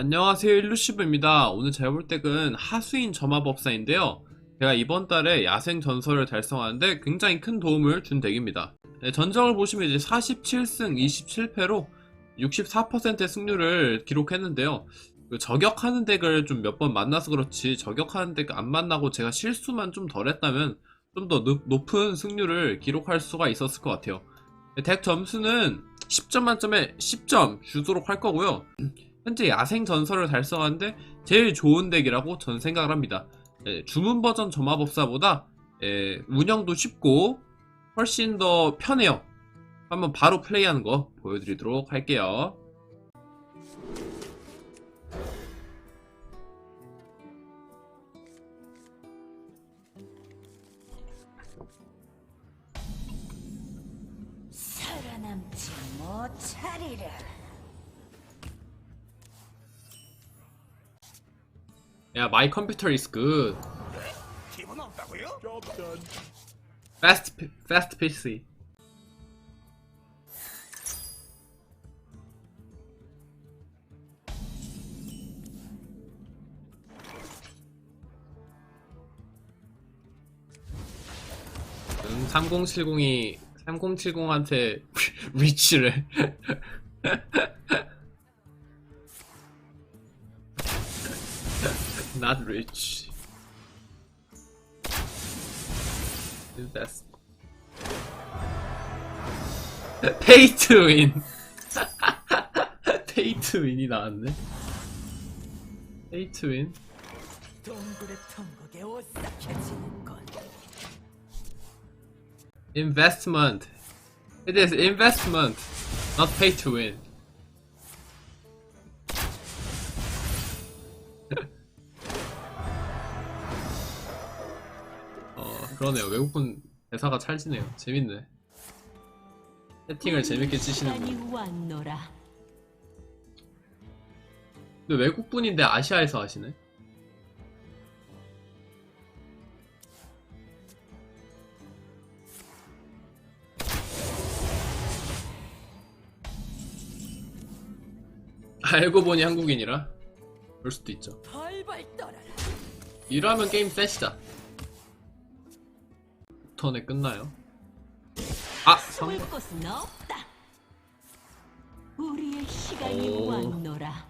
안녕하세요 일루시브입니다. 오늘 제가 볼 덱은 하수인 점화법사인데요. 제가 이번 달에 야생 전설을 달성하는데 굉장히 큰 도움을 준 덱입니다. 네, 전적을 보시면 이제 47승 27패로 64%의 승률을 기록했는데요. 그 저격하는 덱을 좀 몇 번 만나서 그렇지 저격하는 덱 안 만나고 제가 실수만 좀 덜 했다면 좀 더 높은 승률을 기록할 수가 있었을 것 같아요. 네, 덱 점수는 10점 만점에 10점 주도록 할 거고요. 현재 야생 전설을 달성하는데 제일 좋은 덱이라고 전 생각을 합니다. 예, 주문 버전 점화법사보다 예, 운영도 쉽고 훨씬 더 편해요. 한번 바로 플레이하는 거 보여드리도록 할게요. 살아남지 못하리라. 야, my computer is good. 기분 없다고요? Fast, P- fast PC. 음, 3070이 3070한테 위치를 Invest. Pay to win. Pay to win이 나왔네. Pay to win. 동굴의 통곡에 오싹해지는 것. Investment. It is investment, not pay to win. 그러네요. 외국분 대사가 찰지네요. 재밌네. 채팅을 재밌게 치시는 분. 근데 외국분인데 아시아에서 하시네? 알고 보니 한국인이라 그럴 수도 있죠. 이러면 게임 셋이다. 턴에 끝나요? 아! 성... 숨을 곳은 없다. 우리의 시간이 오. 왔노라.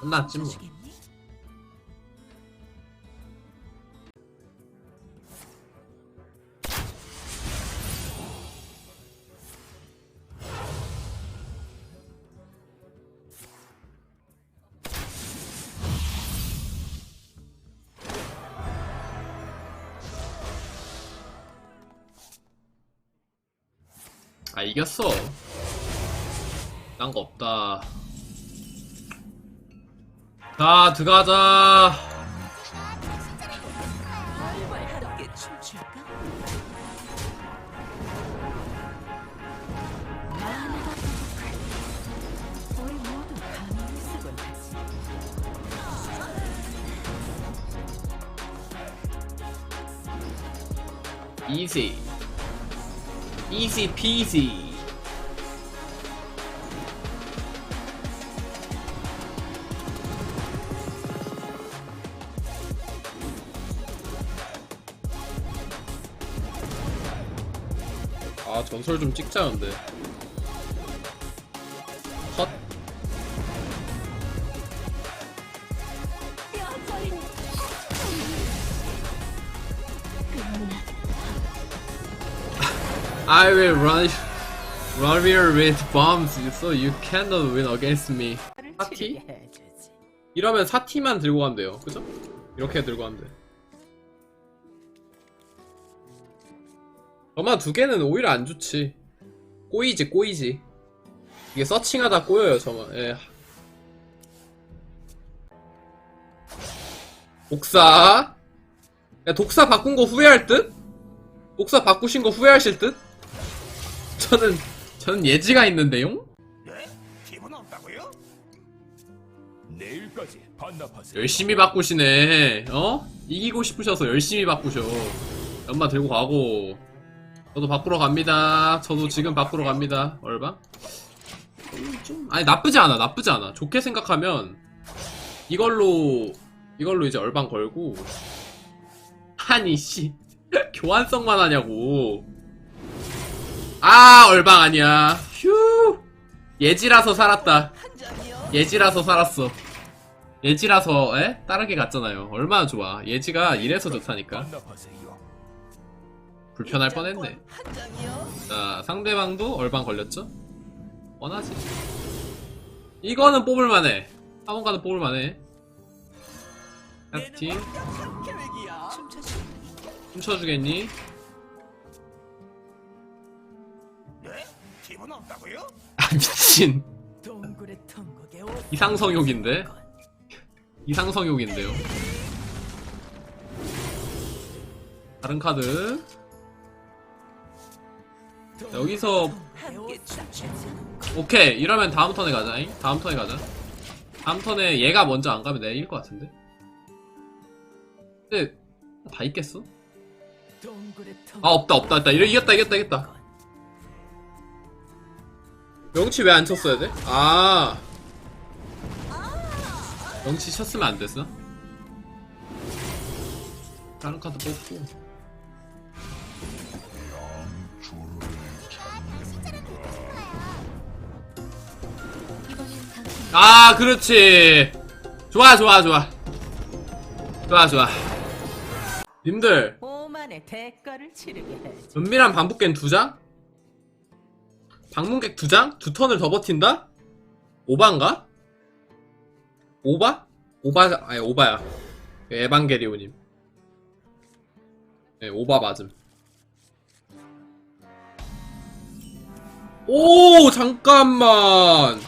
끝났지 뭐. 이겼어. 딴 거 없다. 자 들어가자. 하지. Easy. Easy peasy. 아 전설 좀 찍자는데 I will run run here with bombs so you cannot win against me 사티? 이러면 사티만 들고 간대요 그죠? 이렇게 들고 간대 저만 두 개는 오히려 안 좋지 꼬이지 꼬이지 이게 서칭하다 꼬여요 저만 예. 독사 야 독사 바꾼 거 후회할 듯? 독사 바꾸신 거 후회하실 듯? 저는 저는 예지가 있는데요? 네? 기분 없다고요? 내일까지 반납하세요. 열심히 바꾸시네. 어? 이기고 싶으셔서 열심히 바꾸셔. 연마 들고 가고. 저도 바꾸러 갑니다. 저도 지금 바꾸러 갑니다. 좀, 좀- 아니 나쁘지 않아. 나쁘지 않아. 좋게 생각하면 이걸로 이걸로 이제 얼방 걸고. 아니 씨 교환성만 하냐고. 아 얼방 아니야. 휴. 예지라서 살았다. 예지라서 살았어. 예지라서 에? 다르게 갔잖아요. 얼마나 좋아. 예지가 이래서 좋다니까. 불편할 뻔했네. 자, 상대방도 얼방 걸렸죠? 뻔하지. 이거는 뽑을만해. 사원가는 뽑을만해. 하팀 계획이야. 춤춰주. 훔쳐주겠니? 기분 없다고요? 아 미친. 동굴의 이상성욕인데? 이상성욕인데요. 다른 카드. 여기서 함께 춤추자. 오케이 이러면 다음 턴에 가자 잉? 다음 턴에 가자 다음 턴에 얘가 먼저 안 가면 내가 이길 것 같은데 근데 다 있겠어? 동굴의 아 없다 없다 없다 이러 이겼다 이겼다 이겼다 명치 왜 안 쳤어야 돼? 아 명치 쳤으면 안 됐어? 다른 카드 뽑고 아 그렇지 좋아 좋아 좋아 좋아 좋아 님들 오만의 대가를 치르게 해줘. 은밀한 반복겐 두 장? 방문객 두 장? 두 턴을 더 버틴다? 오바인가? 오바? 오바, 아니, 오바야. 에반게리오님. 네, 오바 맞음. 오, 잠깐만!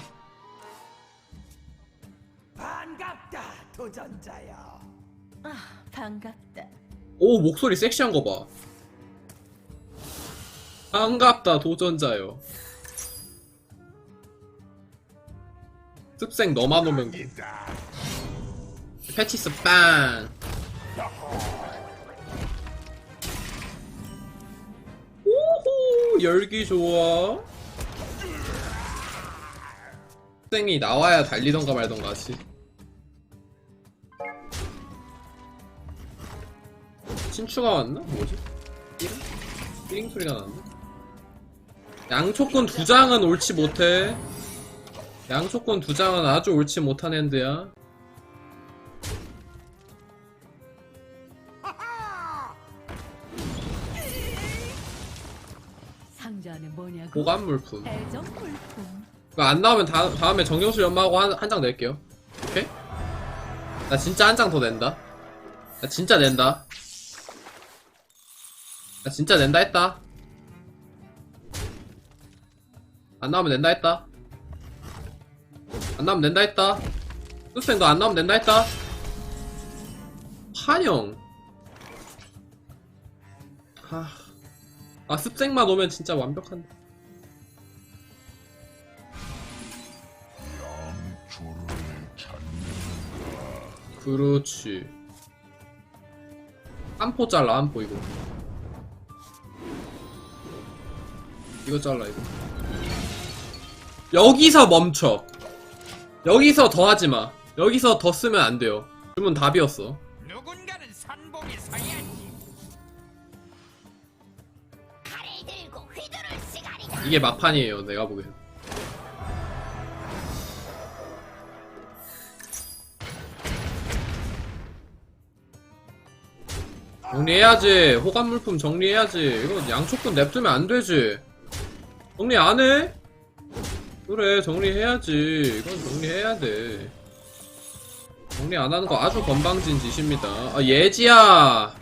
반갑다 도전자여 아, 반갑다. 오, 목소리 섹시한 거 봐. 반갑다, 도전자요. 습생 너만 오면 돼. 패치스 빵. 오호 열기 좋아. 습생이 나와야 달리던가 말던가 하지. 신추가 왔나? 뭐지? 삐링? 삐링 소리가 나는데? 양초권 두 장은 옳지 못해. 양초권 두 장은 아주 옳지 못한 핸드야. 뭐냐고? 보관 물품. 애정 물품. 그거 안 나오면 다, 다음에 정경수 연마하고 한, 한장 낼게요. 오케이? 나 진짜 한 장 더 낸다. 나 진짜 낸다. 나 진짜 낸다 했다. 안 나오면 낸다 했다. 안 나오면 낸다 했다. 수생 너안 나오면 낸다 했다. 환영. 하. 아, 습생만 오면 진짜 완벽한데. 그렇지. 한포 잘라, 한 포, 이거. 이거 잘라, 이거. 여기서 멈춰. 여기서 더 하지 마. 여기서 더 쓰면 안 돼요. 주문 답이었어. 누군가는 선봉에 서야지 이게 막판이에요, 내가 보기엔. 정리해야지. 호감 물품 정리해야지. 이거 양초권 냅두면 안 되지. 정리 안 해? 그래, 정리해야지. 이건 정리해야 돼. 정리 안 하는 거 아주 건방진 짓입니다. 아, 예지야.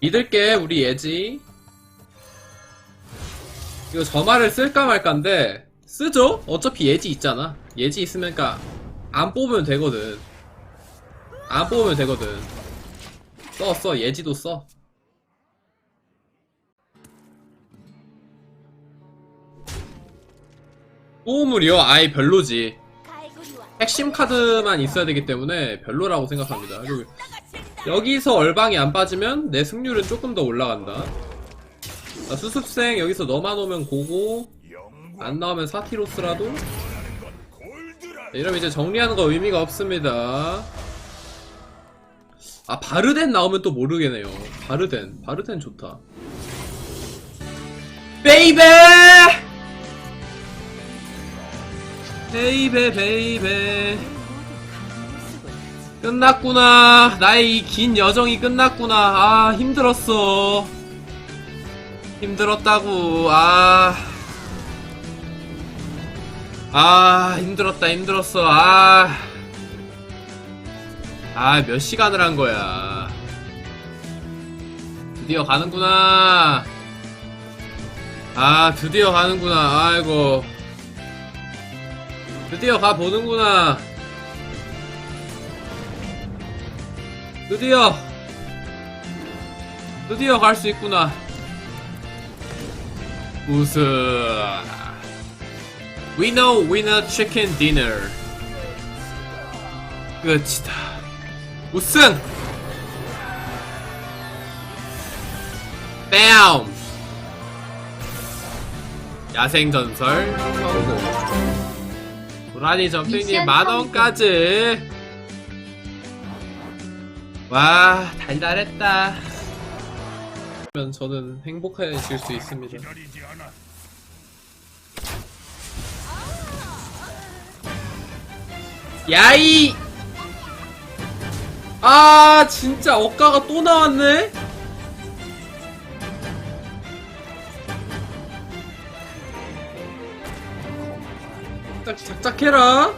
믿을게, 우리 예지. 이거 점화를 쓸까 말까인데 쓰죠? 어차피 예지 있잖아 예지 있으니까 안 뽑으면 되거든 안 뽑으면 되거든 써써 예지도 써 소음물이요? 아이 별로지 핵심 카드만 있어야 되기 때문에 별로라고 생각합니다. 여기서 얼방이 안 빠지면 내 승률은 조금 더 올라간다. 자, 수습생 여기서 너만 오면 고고 안 나오면 사티로스라도 자, 이러면 이제 정리하는 거 의미가 없습니다. 아 바르덴 나오면 또 모르겠네요. 바르덴 바르덴 좋다. 베이베! 베이베 베이베 끝났구나 나의 이 긴 여정이 끝났구나 아 힘들었어 힘들었다고 아 아, 힘들었다, 힘들었어, 아. 아, 몇 시간을 한 거야. 드디어 가는구나. 아, 드디어 가는구나. 아이고. 드디어 가보는구나. 드디어. 드디어 갈 수 있구나. 우승. 위너 위너 치킨 디너. 끝이다. 우승! 뺨! 야생전설 성공. 고라니 점핑님 만원까지! 와, 달달했다. 그러면 저는 행복해질 수 있습니다. 야이! 아, 진짜 억가가 또 나왔네? 짝, 작작해라.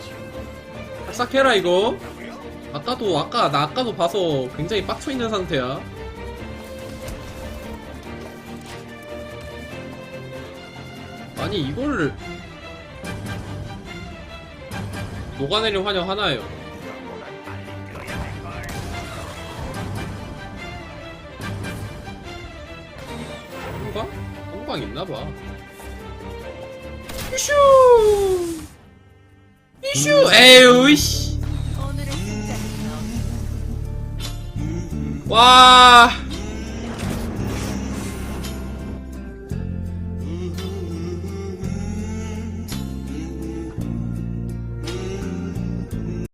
작작해라, 이거. 아까도, 아까, 나 아까도 봐서 굉장히 빡쳐있는 상태야. 아니, 이거를. 녹아내린 환영 하나예요. 한방? 한방 있나봐. 이슈! 이슈! 에휴, 씨. 오늘의 승자는 와.